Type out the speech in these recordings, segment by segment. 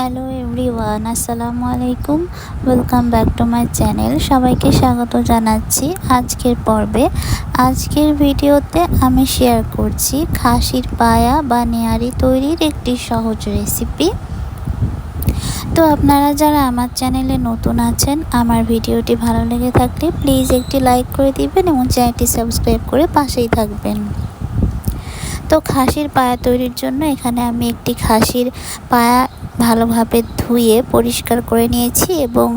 Hello everyone আসসালামু আলাইকুম welcome back to my channel সবাইকে স্বাগত জানাচ্ছি আজকের পর্বে। আজকের ভিডিওতে আমি শেয়ার করছি খাসির পায়া বা নেয়ারি তৈরির একটি সহজ রেসিপি তো আপনারা যারা আমার চ্যানেলে নতুন আছেন, আমার ভিডিওটি ভালো লেগে থাকলে প্লিজ একটি লাইক করে দিবেন এবং চ্যানেলটি সাবস্ক্রাইব করে পাশেই থাকবেন। তো খাসির পায়া তৈরির জন্য এখানে আমি একটি খাসির পায়া ভালোভাবে ধুয়ে পরিষ্কার করে নিয়েছি এবং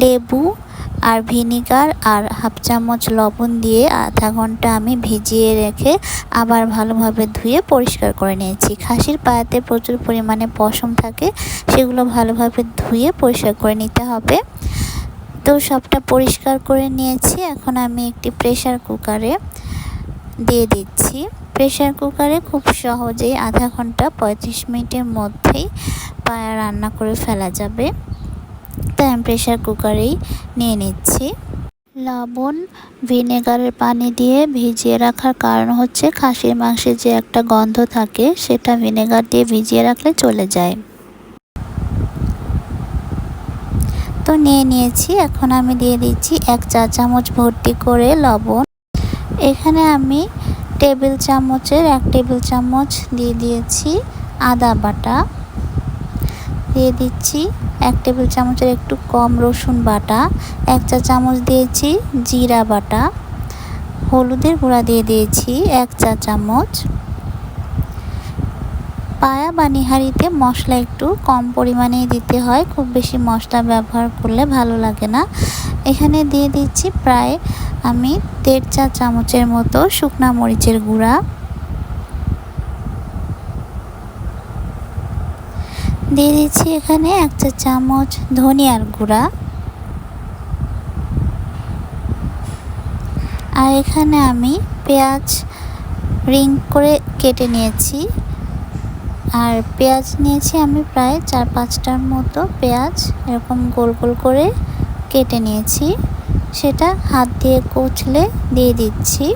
লেবু আর ভিনিগার আর হাফ চামচ লবণ দিয়ে আধা ঘণ্টা আমি ভিজিয়ে রেখে আবার ভালোভাবে ধুয়ে পরিষ্কার করে নিয়েছি। খাসির পায়াতে প্রচুর পরিমাণে পশম থাকে, সেগুলো ভালোভাবে ধুয়ে পরিষ্কার করে নিতে হবে। তো সবটা পরিষ্কার করে নিয়েছি। এখন আমি একটি প্রেশার কুকারে দিয়ে দিচ্ছি। প্রেশার কুকারে খুব সহজেই আধা ঘণ্টা পঁয়ত্রিশ মিনিটের মধ্যেই পায়া রান্না করে ফেলা যাবে। তাই আমি প্রেশার কুকারেই নিয়ে নিচ্ছি। লবণ, ভিনেগারের পানি দিয়ে ভিজিয়ে রাখার কারণ হচ্ছে খাসির মাংসে যে একটা গন্ধ থাকে, সেটা ভিনেগার দিয়ে ভিজিয়ে রাখলে চলে যায়। তো নিয়ে নিয়েছি, এখন আমি দিয়ে দিচ্ছি এক চা চামচ ভর্তি করে লবণ। এখানে আমি টেবিল চামচের এক টেবিল চামচ দিয়ে দিয়েছি আদা বাটা। দিয়ে দিচ্ছি। এক টেবিল চামচের একটু কম রসুন বাটা, এক চা চামচ দিয়েছি জিরা বাটা। হলুদের গুঁড়া দিয়ে দিয়েছি এক চা চামচ। পায়া বা নিহারিতে মশলা একটু কম পরিমাণেই দিতে হয়, খুব বেশি মশলা ব্যবহার করলে ভালো লাগে না। এখানে দিয়ে দিচ্ছি প্রায় আমি দেড় চা চামচের মতো শুকনা মরিচের গুঁড়া। দিয়ে দিচ্ছি এখানে এক চা চামচ ধনিয়ার গুঁড়া। আর এখানে আমি পেঁয়াজ রিং করে কেটে নিয়েছি। আর পেঁয়াজ নিয়েছি আমি প্রায় চার পাঁচটার মতো পেঁয়াজ এরকম গোল গোল করে কেটে নিয়েছি। সেটা হাত দিয়ে কুচলে দিয়ে দিচ্ছি।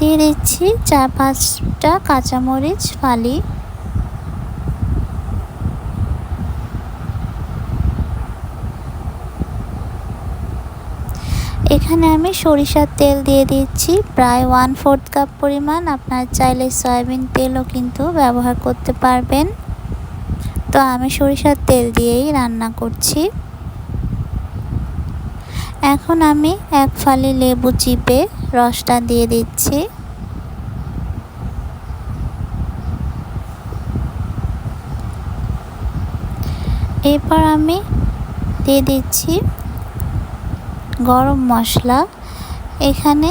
দিয়ে দিচ্ছি চার পাঁচটা কাঁচামরিচ, ফালি। এখানে আমি সরিষার তেল দিয়ে দিচ্ছি। প্রায় ওয়ান ফোর্থ কাপ পরিমাণ। আপনার চাইলে সয়াবিন তেলও কিন্তু ব্যবহার করতে পারবেন। তো আমি সরিষার তেল দিয়েই রান্না করছি। এখন আমি এক ফালি লেবু চিপে রসটা দিয়ে দিচ্ছি। এরপর আমি দিয়ে দিচ্ছি গরম মশলা। এখানে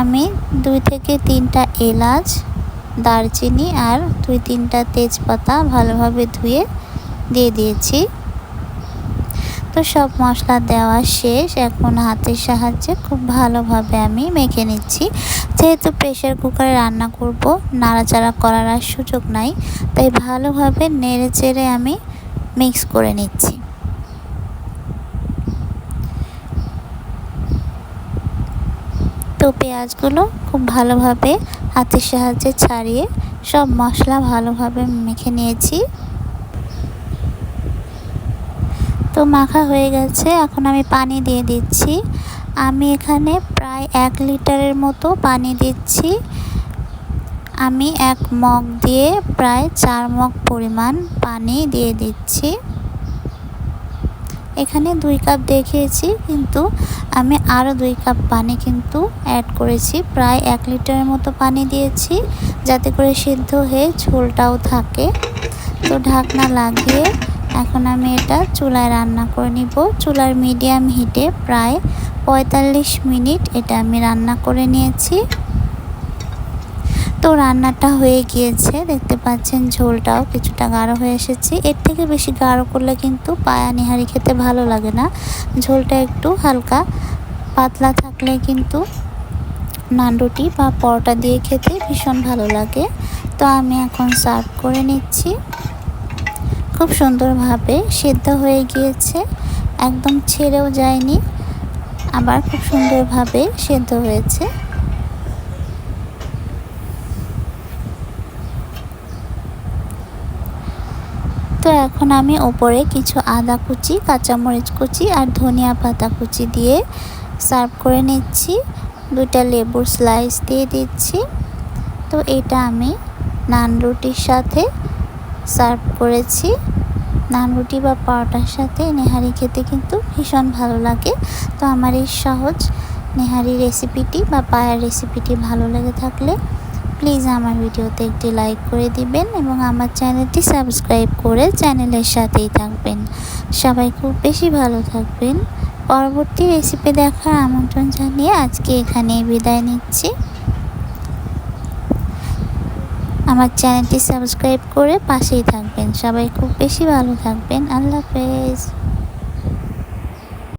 আমি দুই থেকে তিনটা এলাচ, দারচিনি আর দুই তিনটা তেজপাতা ভালোভাবে ধুয়ে দিয়ে দিয়েছি। তো সব মশলা দেওয়া শেষ। এখন হাতের সাহায্যে খুব ভালোভাবে আমি মেখে নিচ্ছি। যেহেতু প্রেশার কুকারে রান্না করব, নাড়াচাড়া করার আর সুযোগ নাই, তাই ভালোভাবে নেড়ে চেড়ে আমি মিক্স করে নিচ্ছি। তো পেঁয়াজগুলো খুব ভালোভাবে হাতের সাহায্যে ছাড়িয়ে সব মশলা ভালোভাবে মেখে নিয়েছি। তো মাখা হয়ে গেছে। এখন আমি পানি দিয়ে দিচ্ছি। আমি এখানে প্রায় এক লিটারের মতো পানি দিচ্ছি। আমি এক মগ দিয়ে প্রায় চার মগ পরিমাণ পানি দিয়ে দিচ্ছি। এখানে দুই কাপ দেখিয়েছি, কিন্তু আমি আরও দুই কাপ পানি কিন্তু অ্যাড করেছি। প্রায় এক লিটারের মতো পানি দিয়েছি, যাতে করে সিদ্ধ হয়ে ঝোলটাও থাকে। তো ঢাকনা লাগিয়ে এখন আমি এটা চুলায় রান্না করে নিব। চুলার মিডিয়াম হিটে প্রায় পঁয়তাল্লিশ মিনিট এটা আমি রান্না করে নিয়েছি। তো রান্নাটা হয়ে গিয়েছে, দেখতে পাচ্ছেন ঝোলটাও কিছুটা গাঢ় হয়ে এসেছে। এর থেকে বেশি গাঢ় করলে কিন্তু পায়া নিহারি খেতে ভালো লাগে না। ঝোলটা একটু হালকা পাতলা থাকলে কিন্তু নানরুটি বা পরোটা দিয়ে খেতে ভীষণ ভালো লাগে। তো আমি এখন সার্ভ করে নিচ্ছি। খুব সুন্দরভাবে সিদ্ধ হয়ে গিয়েছে, একদম ছেড়েও যায়নি, আবার খুব সুন্দরভাবে সেদ্ধ হয়েছে। তো এখন আমি ওপরে কিছু আদা কুচি, কাঁচামরিচ কুচি আর ধনিয়া পাতা কুচি দিয়ে সার্ভ করে নিচ্ছি। দুটা লেবুর স্লাইস দিয়ে দিচ্ছি। তো এটা আমি নান রুটির সাথে সার্ভ করেছি। নান রুটি বা পরোটার সাথে নেহারি খেতে কিন্তু ভীষণ ভালো লাগে। তো আমার এই সহজ নেহারি রেসিপিটি বা পায়ার রেসিপিটি ভালো লেগে থাকলে প্লিজ আমার ভিডিওতে একটি লাইক করে দিবেন এবং আমার চ্যানেলটি সাবস্ক্রাইব করে চ্যানেলের সাথেই থাকবেন। সবাই খুব বেশি ভালো থাকবেন। পরবর্তী রেসিপি দেখার আমন্ত্রণ জানিয়ে আজকে এখানেই বিদায় নিচ্ছি। আমার চ্যানেলটি সাবস্ক্রাইব করে পাশেই থাকবেন। সবাই খুব বেশি ভালো থাকবেন। আল্লাহ হাফেজ।